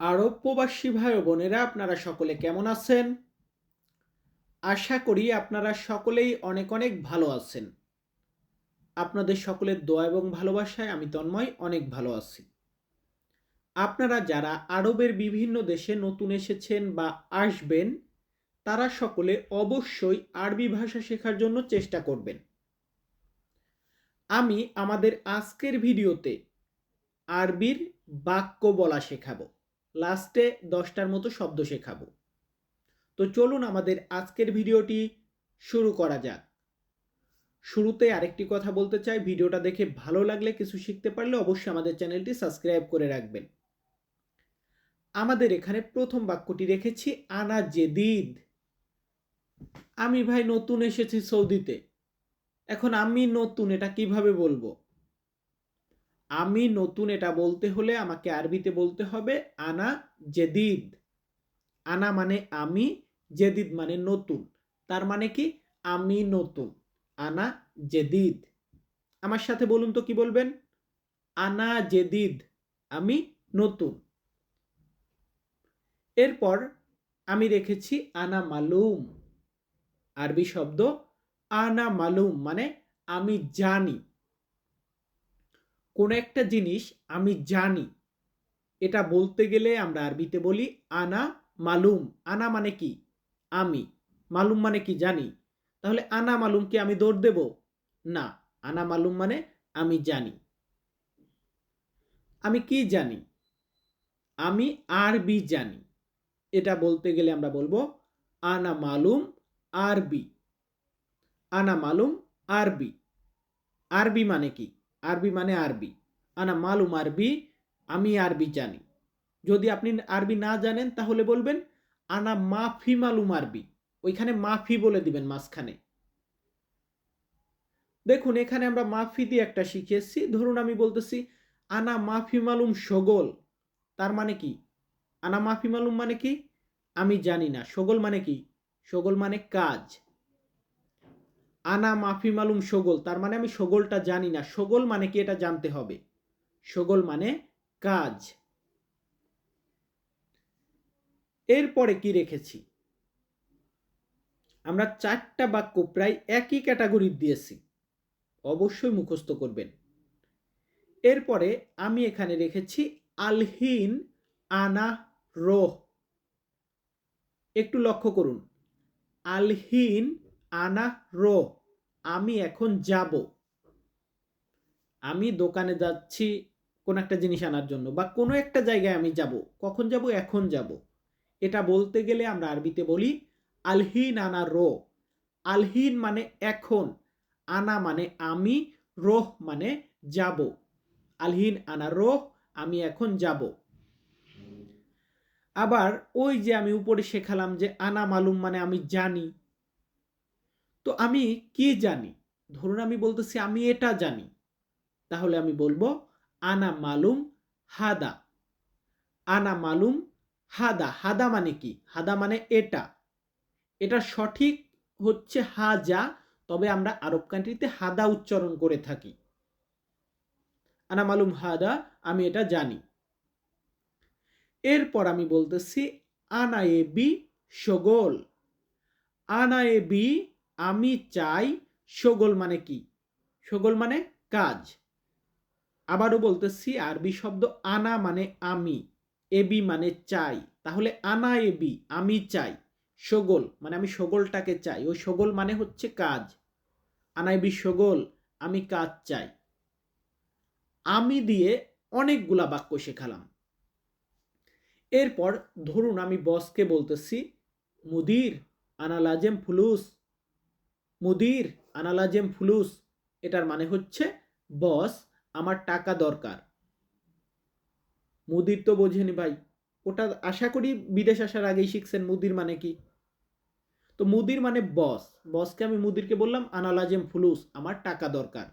আরব প্রবাসী ভাই বোনেরা, আপনারা সকলে কেমন আছেন? আশা করি আপনারা সকলেই অনেক অনেক ভালো আছেন। আপনাদের সকলের দোয়া এবং ভালোবাসায় আমি তন্ময় অনেক ভালো আছি। আপনারা যারা আরবের বিভিন্ন দেশে নতুন এসেছেন বা আসবেন, তারা সকলে অবশ্যই আরবি ভাষা শেখার জন্য চেষ্টা করবেন। আমি আমাদের আজকের ভিডিওতে আরবির বাক্য বলা শেখাবো। লাস্টে দশটার মতো শব্দ শেখাবো। তো চলুন আমাদের আজকের ভিডিওটি শুরু করা যাক। শুরুতে আরেকটি কথা বলতে চাই, ভিডিওটা দেখে ভালো লাগলে কিছু শিখতে পারলে অবশ্যই আমাদের চ্যানেলটি সাবস্ক্রাইব করে রাখবেন। আমাদের এখানে প্রথম বাক্যটি রেখেছি, আনা জেদিদ। আমি ভাই নতুন এসেছি সৌদিতে। এখন আমি নতুন, এটা কীভাবে বলব? আমি নতুন এটা বলতে হলে আমাকে আরবিতে বলতে হবে আনা জেদিদ। আনা মানে আমি, জেদিদ মানে নতুন। তার মানে কি? আমি নতুন। আনা জেদিদ। আমার সাথে বলুন তো কি বলবেন? আনা জেদিদ, আমি নতুন। এরপর আমি রেখেছি আনা মালুম। আরবি শব্দ আনা মালুম মানে আমি জানি। কোনো একটা জিনিস আমি জানি, এটা বলতে গেলে আমরা আরবিতে বলি আনা মালুম। আনা মানে কি? আমি। মালুম মানে কি? জানি। তাহলে আনা মালুম কি আমি দৌড় দেব? না। আনা মালুম মানে আমি জানি। আমি কি জানি? আমি আরবি জানি। এটা বলতে গেলে আমরা বলব আনা মালুম আরবি। আনা মালুম আরবি। আরবি মানে কি? আরবি মানে আরবি। আনা মালুম আরবি, আমি আরবি জানি। যদি আপনি আরবি না জানেন, তাহলে বলবেন, আনা মাফি মালুম আরবি। ওইখানে মাফি বলে দিবেন মাঝখানে। দেখুন, এখানে আমরা মাফি দিয়ে একটা শিখেছি ধরুন আমি বলতেছি, আনা মাফি মালুম সগোল। তার মানে কি? আনা মাফি মালুম মানে কি? আমি জানি না। সগোল মানে কি? সগোল মানে কাজ। আনা মাফি মালুম সগোল, তার মানে আমি সগোলটা জানি না। সগোল মানে কি? এটা জানতে হবে। সগোল মানে কাজ। এরপরে কি রেখেছি? আমরা চারটা বাক্য প্রায় একই ক্যাটাগরির দিয়েছি। অবশ্যই মুখস্থ করবেন। এরপরে আমি এখানে রেখেছি আলহিন আনা রোহ। একটু লক্ষ্য করুন। আলহিন আনা রো, আমি এখন যাব। আমি দোকানে যাচ্ছি কোন একটা জিনিস আনার জন্য বা কোনো একটা জায়গায় আমি যাব। কখন যাব, এখন যাব। এটা বলতে গেলে আমরা আরবিতে বলি আলহিন আনা রো। আলহিন মানে এখন, আনা মানে আমি, রোহ মানে যাব। আলহিন আনা রোহ, আমি এখন যাব। আবার ওই যে আমি উপরে শেখালাম যে আনা মালুম মানে আমি জানি তো আমি কি জানি? ধরুন আমি বলতেছি আমি এটা জানি। তাহলে আমি বলব, আনা মালুম হাদা। আনা মালুম হাদা। হাদা মানে কি? হাদা মানে এটা। এটা সঠিক হচ্ছে হাজা, তবে আমরা আরব কান্ট্রিতে হাদা উচ্চারণ করে থাকি। আনা মালুম হাদা, আমি এটা জানি। এরপর আমি বলতেছি, আনা এ বি সগোল। আনা এ বি আমি চাই সগোল মানে কি? সগোল মানে কাজ। আবারও বলতেছি, আরবি শব্দ আনা মানে আমি, এবি মানে চাই। তাহলে আনা এবি, আমি চাই। সগোল মানে আমি সগোলটাকে চাই। ওই সগোল মানে হচ্ছে কাজ। আনা এবি সগোল, আমি কাজ চাই। আমি দিয়ে অনেকগুলা বাক্য শেখালাম। এরপর ধরুন আমি বসকে বলতেছি, মুদির, আনা লাজেম ফুলুস। মুদির আনালাজেম ফুলুস, এটার মানে হচ্ছে, বস, আমার টাকা দরকার। মুদির তো বোঝেনি ভাই। ওটা আশা করি বিদেশ আসার আগেই শিখছেন মুদির মানে কি। তো মুদির মানে বস। বসকে আমি মুদিরকে বললাম, আনালাজেম ফুলুস, আমার টাকা দরকার।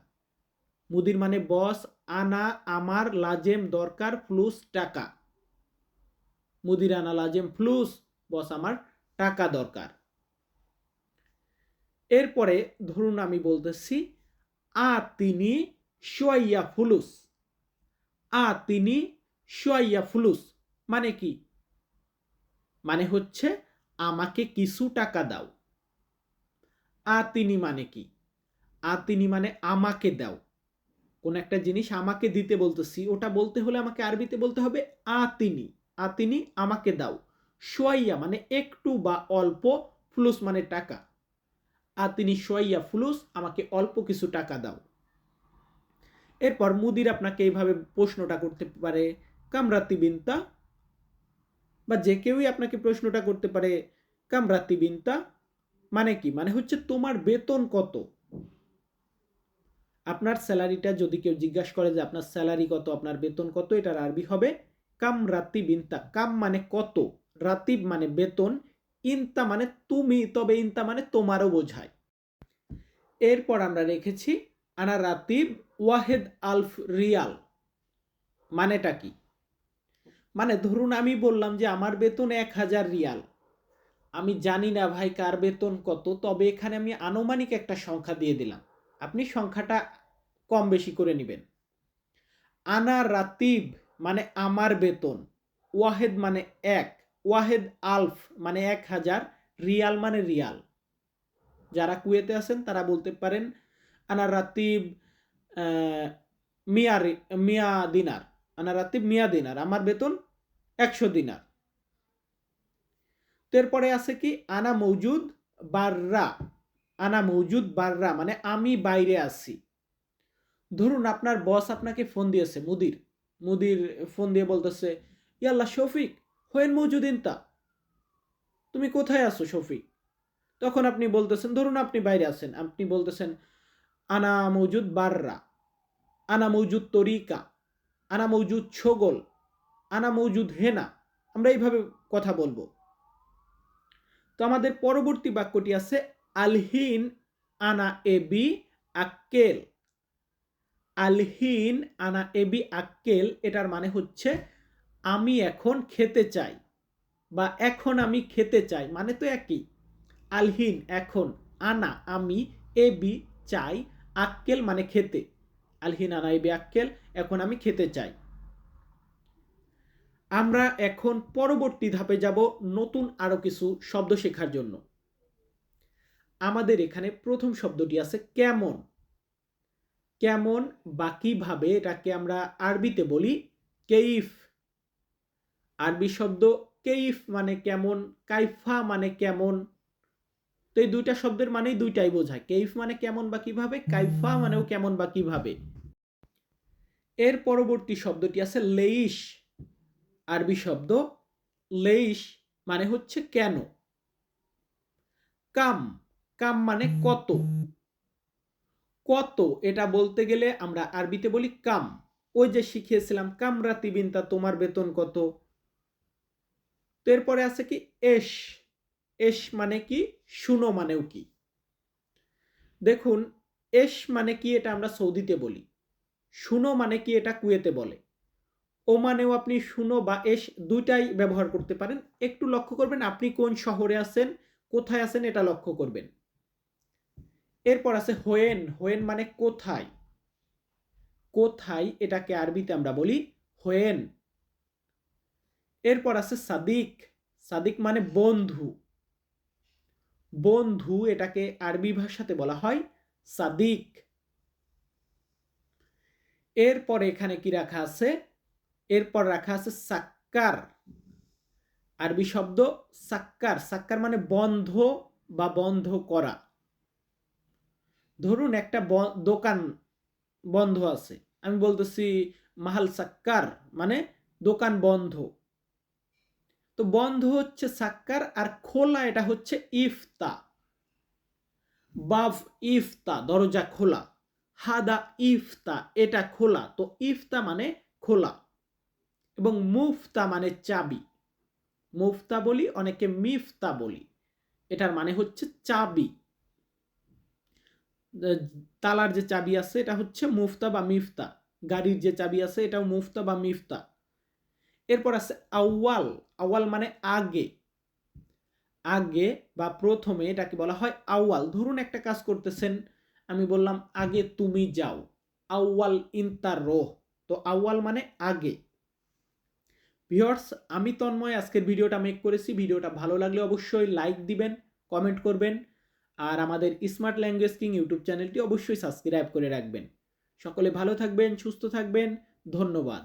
মুদির মানে বস, আনা, আমার লাজেম দরকার, ফ্লুস, টাকা। মুদির আনা লাজেম ফ্লুস, বস, আমার টাকা দরকার। এরপরে ধরুন আমি বলতেছি, আ তিনি সোয়াইয়া ফুলুস। আ তিনি সোয়াইয়া ফুলুস। মানে কি? মানে হচ্ছে, আমাকে কিছু টাকা দাও। আ তিনি মানে কি? আ তিনি মানে আমাকে দাও। কোন একটা জিনিস আমাকে দিতে বলতেছি, ওটা বলতে হলে আমাকে আরবিতে বলতে হবে আতিনি তিনি। আমাকে দাও। সোয়াইয়া মানে একটু বা অল্প, ফুলুস মানে টাকা। আতিনি সোয়াইয়া ফুলুস, আমাকে অল্প কিছু টাকা দাও। এরপর মুদির আপনাকে এইভাবে প্রশ্নটা করতে পারে, কামরাতি বিনতা, বা যে কেউই আপনাকে প্রশ্নটা করতে পারে, কামরাতি বিনতা মানে কি? মানে হচ্ছে তোমার বেতন কত? আপনার স্যালারিটা যদি কেউ জিজ্ঞাসা করে যে আপনার স্যালারি কত, আপনার বেতন কত, এটার আরবি হবে কাম রাতি বিনতা। কাম মানে কত, রাতিব মানে বেতন ইনতা মানে তুমি, তবে ইনতা মানে তোমারও বোঝায়। এরপর আমরা রেখেছি আনা রাতিব ওয়াহেদ আলফ রিয়াল। মানেটা কি? মানে ধরুন আমি বললাম যে আমার বেতন এক হাজার রিয়াল। আমি জানি না ভাই কার বেতন কত, তবে এখানে আমি আনুমানিক একটা সংখ্যা দিয়ে দিলাম। আপনি সংখ্যাটা কম বেশি করে নেবেন। আনা রাতিব মানে আমার বেতন, ওয়াহেদ মানে এক। ওয়াহেদ আলফ মানে এক হাজার, রিয়াল মানে রিয়াল। যারা কুয়েতে আছেন, তারা বলতে পারেন, আনা রাতিব মিয়া মিয়া দিনার। আনা রাতিব, মিয়া দিনার। আমার বেতন একশো দিনার। এরপরে আছে কি, আনা মৌজুদ বাররা। আনা মৌজুদ বাররা মানে আমি বাইরে আছি। ধরুন আপনার বস আপনাকে ফোন দিয়েছে, মুদির। মুদির ফোন দিয়ে বলতেছে, ইয়াল্লা শফিক হোয়েন মৌজুদিন তা। তুমি কোথায় আছো শফিক তখন আপনি বলতেছেন, ধরুন আপনি বাইরে আছেন। আপনি বলতেছেন, আনা মৌজুদ বাররা, আনা মৌজুদ তরিকা, আনা মৌজুদ ছগল, আনা মৌজুদ হেনা। আমরা এইভাবে কথা বলব। তো আমাদের পরবর্তী বাক্যটি আছে, আলহিন আনা এবি আক্কেল। আলহিন আনা এবি আক্কেল, এটার মানে হচ্ছে আমি এখন খেতে চাই বা এখন আমি খেতে চাই মানে তো একই। আলহিন, এখন, আনা, আমি, এ, বি, চাই, আক্কেল মানে খেতে। আলহিন, আনা এবি আক্কেল, এখন আমি খেতে চাই। আমরা এখন পরবর্তী ধাপে যাব নতুন আরও কিছু শব্দ শেখার জন্য। আমাদের এখানে প্রথম শব্দটি আছে কেমন। কেমন বা কীভাবে এটাকে আমরা আরবিতে বলি কেইফ। আরবি শব্দ কেইফ মানে কেমন, কাইফা মানে কেমন। তো এই দুইটা শব্দের মানেই দুইটাই বোঝায়। কেইফ মানে কেমন বা কীভাবে, কাইফা মানেও কেমন বা কীভাবে। এর পরবর্তী শব্দটি আছে লেইশ। আরবি শব্দ লেইশ মানে হচ্ছে কেন। কাম কাম মানে কত। কত, এটা বলতে গেলে আমরা আরবিতে বলি কাম। ওই যে শিখিয়েছিলাম কামরাতি বিনতা তোমার বেতন কত। তো এরপরে আছে কি এস। এস মানে কি? শুনো মানেও কি? দেখুন, এস মানে কি এটা আমরা সৌদিতে বলি। শুনো মানে কি এটা কুয়েতে বলে। ও মানেও আপনি শুনো বা এস দুইটাই ব্যবহার করতে পারেন। একটু লক্ষ্য করবেন, আপনি কোন শহরে আছেন, কোথায় আছেন এটা লক্ষ্য করবেন। এরপর আছে হোয়েন। হোয়েন মানে কোথায়? কোথায় এটাকে আরবিতে আমরা বলি হোয়েন। এরপর আছে সাদিক। সাদিক মানে বন্ধু। বন্ধু এটাকে আরবি ভাষাতে বলা হয় সাদিক। এরপর এখানে কি রাখা আছে? এরপর রাখা আছে সাক্কার। আরবি শব্দ সাক্কার। সাক্কার মানে বন্ধ বা বন্ধ করা। ধরুন একটা দোকান বন্ধ আছে। আমি বলতেছি মাহাল সাক্কার মানে দোকান বন্ধ। তো বন্ধ হচ্ছে সাক্কার আর খোলা এটা হচ্ছে ইফতা। বাফ ইফতা, দরজা খোলা। হাদা ইফতা, এটা খোলা। তো ইফতা মানে খোলা। এবং মুফতা মানে চাবি। মুফতা বলি, অনেকে মিফতা বলি। এটার মানে হচ্ছে চাবি। তালার যে চাবি আছে, এটা হচ্ছে মুফতা বা মিফতা। গাড়ির যে চাবি আছে, এটাও মুফতা বা মিফতা। এরপর আছে আউয়াল। আউয়াল মানে আগে। আগে বা প্রথমে এটাকে বলা হয় আউয়াল। ধরুন একটা কাজ করতেছেন, আমি বললাম, আগে তুমি যাও। আউয়াল ইন্তার রোহ। তো আউয়াল মানে আগে। ভিওর্স আমি তন্ময় আজকের ভিডিওটা মেক করেছি। ভিডিওটা ভালো লাগলে অবশ্যই লাইক দিবেন কমেন্ট করবেন, আর আমাদের স্মার্ট ল্যাঙ্গুয়েজ কিং ইউটিউব চ্যানেলটি অবশ্যই সাবস্ক্রাইব করে রাখবেন। সকলে ভালো থাকবেন, সুস্থ থাকবেন। ধন্যবাদ।